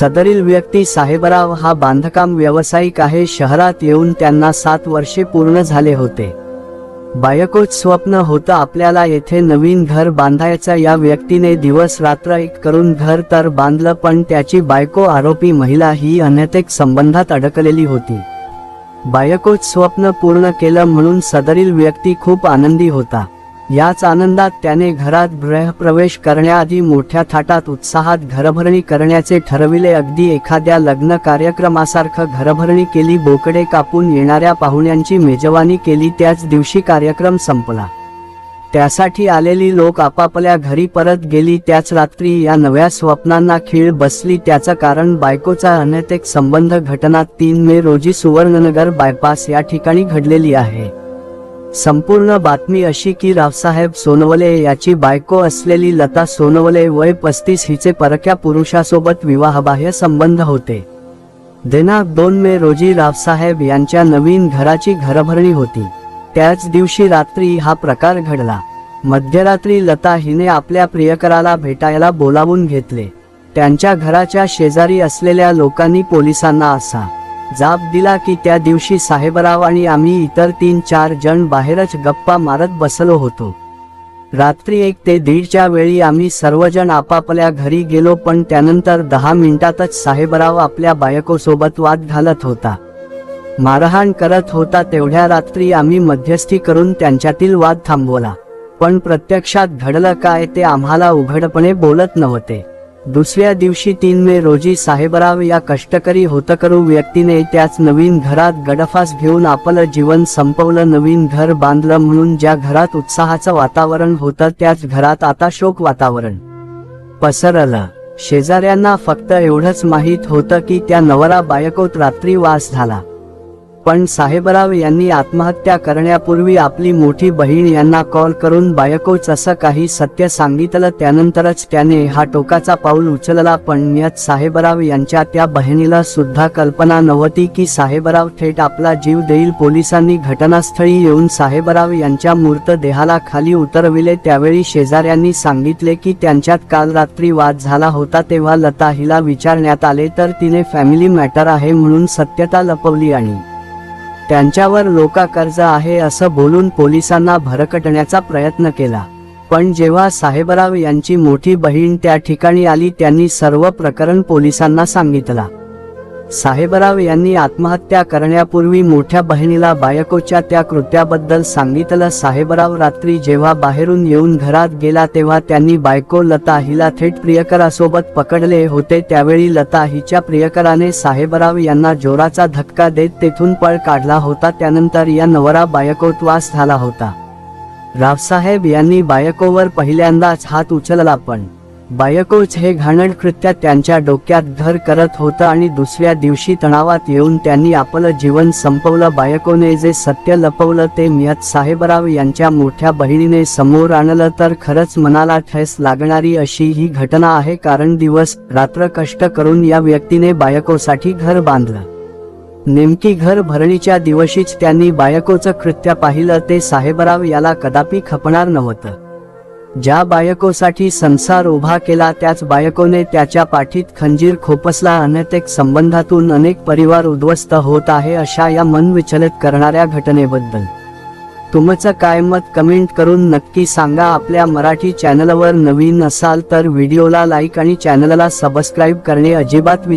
सदरील व्यक्ती साहेबराव हा बांधकाम व्यावसायिक आहे. शहरात येऊन त्यांना सात वर्षे पूर्ण झाले होते. बायकोच स्वप्न होतं आपल्याला येथे नवीन घर बांधायचं. या व्यक्तीने दिवस रात्र एक करून घर तर बांधलं पण त्याची बायको आरोपी महिला ही अनैतिक संबंधात अडकलेली होती. बायकोच स्वप्न पूर्ण केलं म्हणून सदरील व्यक्ती खूप आनंदी होता. याच आनंदात त्याने घरात गृहप्रवेश करण्याआधी मोठ्या थाटात उत्साहात घरभरणी करण्याचे ठरविले. अगदी एखाद्या लग्न कार्यक्रमासारखं घरभरणी केली बोकडे कापून येणाऱ्या पाहुण्यांची मेजवानी केली त्याच दिवशी कार्यक्रम संपला. त्यासाठी आलेली लोक आपापल्या घरी परत गेली त्याच रात्री या नव्या स्वप्नांना खीळ बसली त्याचं कारण बायकोचा अनैतिक संबंध घटना तीन मे रोजी सुवर्णनगर बायपास या ठिकाणी घडलेली आहे. संपूर्ण बातमी अशी की रावसाहेब सोनवले याची बायको असलेली लता सोनवले वय पस्तीस हिचे परक्या पुरुषासोबत विवाहबाह्य संबंध होते. दिनांक दोन मे रोजी रावसाहेब यांच्या नवीन घराची घरभरणी होती. त्याच दिवशी रात्री हा प्रकार घडला. मध्यरात्री लता हिने आपल्या प्रियकराला भेटायला बोलावून घेतले. त्यांच्या घराच्या शेजारी असलेल्या लोकांनी पोलिसांना असा जाब दिला की त्या दिवशी साहेबराव आणि आम्ही इतर तीन चार जण बाहेरच गप्पा मारत बसलो होतो. रात्री एक ते दीडच्या वेळी आम्ही सर्वजण आपापल्या घरी गेलो पण त्यानंतर दहा मिनिटातच साहेबराव आपल्या बायकोसोबत वाद घालत होता. मारहाण करत होता तेवढ्या रात्री आम्ही मध्यस्थी करून त्यांच्यातील वाद थांबवला. पण प्रत्यक्षात घडलं काय ते आम्हाला उघडपणे बोलत नव्हते. दुसऱ्या दिवशी तीन मे रोजी साहेबराव या कष्टकरी होतकरू व्यक्तीने त्याच नवीन घरात गडफास घेऊन आपलं जीवन संपवलं. नवीन घर बांधलं म्हणून ज्या घरात उत्साहाचं वातावरण होतं त्याच घरात आता शोक वातावरण. पसरलं. शेजाऱ्यांना फक्त एवढंच माहीत होतं की त्या नवरा बायकोत रात्री वास झाला. पण साहेबराव यांनी आत्महत्या करण्यापूर्वी आपली मोठी बहीण यांना कॉल करून बायकोच असं काही सत्य सांगितलं त्यानंतरच त्याने हा टोकाचा पाऊल उचलला पण यात साहेबराव यांच्या त्या बहिणीला सुद्धा कल्पना नव्हती की साहेबराव थेट आपला जीव देईल. पोलिसांनी घटनास्थळी येऊन साहेबराव यांच्या मृतदेहाला खाली उतरविले. त्यावेळी शेजाऱ्यांनी सांगितले की त्यांच्यात काल रात्री वाद झाला होता तेव्हा लता हिला विचारण्यात आले तर तिने फॅमिली मॅटर आहे म्हणून सत्यता लपवली आणि त्यांच्यावर लोका कर्ज आहे असं बोलून पोलिसांना भरकटण्याचा प्रयत्न केला. पण जेव्हा साहेबराव यांची मोठी बहीण त्या ठिकाणी आली त्यांनी सर्व प्रकरण पोलिसांना सांगितला. साहेबराव यांनी आत्महत्या करण्यापूर्वी मोठ्या बहिणीला बायकोच्या त्या कृत्याबद्दल सांगितलं. साहेबराव रात्री जेव्हा बाहेरून येऊन घरात गेला तेव्हा त्यांनी बायको लता हिला थेट प्रियकरासोबत पकडले होते. त्यावेळी लता हिच्या प्रियकराने साहेबराव यांना जोराचा धक्का देत तेथून पळ काढला होता. त्यानंतर या नवरा बायकोतवास झाला होता. रावसाहेब यांनी बायकोवर पहिल्यांदाच हात उचलला पण बायकोच हे घाणड कृत्य त्यांच्या डोक्यात घर करत होतं आणि दुसऱ्या दिवशी तणावात येऊन त्यांनी आपलं जीवन संपवलं. बायकोने जे सत्य लपवलं ते मियत साहेबराव यांच्या मोठ्या बहिणीने समोर आणलं. तर खरंच मनाला ठेस लागणारी अशी ही घटना आहे कारण दिवस रात्र कष्ट करून या व्यक्तीने बायकोसाठी घर बांधलं. नेमकी घर भरणीच्या दिवशीच त्यांनी बायकोचं कृत्य पाहिलं. ते साहेबराव याला कदापि खपणार नव्हतं. ज्या बायकोसाठी संसार उभा केला त्याच बायकोने त्याच्या पाठीत खंजीर खोपसला अनैतिक संबंधातून अनेक परिवार उद्ध्वस्त होत आहे अशा या मन विचलित करणाऱ्या घटनेबद्दल. तुमचं काय मत कमेंट करून नक्की सांगा. आपल्या मराठी चॅनलवर नवीन असाल तर व्हिडिओला लाईक आणि चॅनलला सबस्क्राईब करणे अजिबात विस